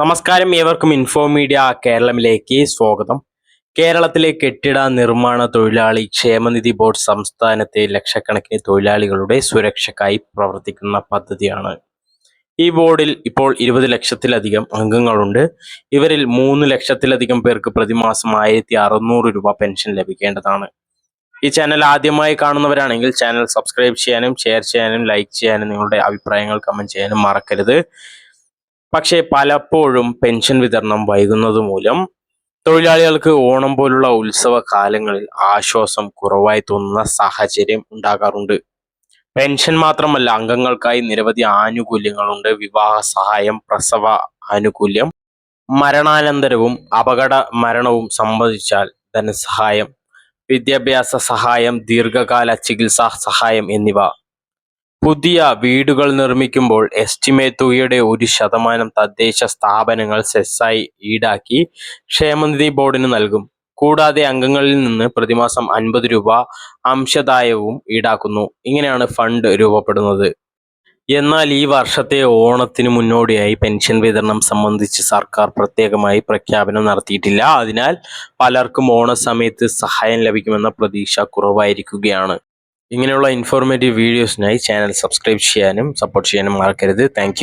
നമസ്കാരം ഏവർക്കും info media കേരളമിലേക്ക് സ്വാഗതം. കേരളത്തിലെ കെട്ടിട നിർമ്മാണ തൊഴിലാളി ക്ഷേമനിധി ബോർഡ് സംസ്ഥാനത്തെ ലക്ഷക്കണക്കിന് തൊഴിലാളികളുടെ സുരക്ഷയ്ക്കായി പ്രവർത്തിക്കുന്ന പദ്ധതിയാണ്. ഈ ബോർഡിൽ ഇപ്പോൾ ഇരുപത് ലക്ഷത്തിലധികം അംഗങ്ങളുണ്ട്. ഇവരിൽ മൂന്ന് ലക്ഷത്തിലധികം പേർക്ക് പ്രതിമാസം ആയിരത്തി അറുന്നൂറ് രൂപ പെൻഷൻ ലഭിക്കേണ്ടതാണ്. ഈ ചാനൽ ആദ്യമായി കാണുന്നവരാണെങ്കിൽ ചാനൽ സബ്സ്ക്രൈബ് ചെയ്യാനും ഷെയർ ചെയ്യാനും ലൈക്ക് ചെയ്യാനും നിങ്ങളുടെ അഭിപ്രായങ്ങൾ കമന്റ് ചെയ്യാനും മറക്കരുത്. പക്ഷേ പലപ്പോഴും പെൻഷൻ വിതരണം വൈകുന്നത് മൂലം തൊഴിലാളികൾക്ക് ഓണം പോലുള്ള ഉത്സവ കാലങ്ങളിൽ ആശ്വാസം കുറവായി തോന്നുന്ന സാഹചര്യം ഉണ്ടാകാറുണ്ട്. പെൻഷൻ മാത്രമല്ല അംഗങ്ങൾക്കായി നിരവധി ആനുകൂല്യങ്ങളുണ്ട്. വിവാഹ സഹായം പ്രസവ ആനുകൂല്യം മരണാനന്തരവും അപകട മരണവും സംബന്ധിച്ചാൽ ധനസഹായം വിദ്യാഭ്യാസ സഹായം ദീർഘകാല ചികിത്സാ സഹായം എന്നിവ പുതിയ വീടുകൾ നിർമ്മിക്കുമ്പോൾ എസ്റ്റിമേറ്റ് തുകയുടെ ഒരു ശതമാനം തദ്ദേശ സ്ഥാപനങ്ങൾ സെസ്സായി ഈടാക്കി ക്ഷേമനിധി ബോർഡിന് നൽകും. കൂടാതെ അംഗങ്ങളിൽ നിന്ന് പ്രതിമാസം അൻപത് രൂപ അംശദായവും ഈടാക്കുന്നു. ഇങ്ങനെയാണ് ഫണ്ട് രൂപപ്പെടുന്നത്. എന്നാൽ ഈ വർഷത്തെ ഓണത്തിന് മുന്നോടിയായി പെൻഷൻ വിതരണം സംബന്ധിച്ച് സർക്കാർ പ്രത്യേകമായി പ്രഖ്യാപനം നടത്തിയിട്ടില്ല. അതിനാൽ പലർക്കും ഓണസമയത്ത് സഹായം ലഭിക്കുമെന്ന പ്രതീക്ഷ കുറവായിരിക്കുകയാണ്. ഇങ്ങനെയുള്ള ഇൻഫോർമേറ്റീവ് വീഡിയോസിനായി ചാനൽ സബ്സ്ക്രൈബ് ചെയ്യാനും സപ്പോർട്ട് ചെയ്യാനും മറക്കരുത്. താങ്ക്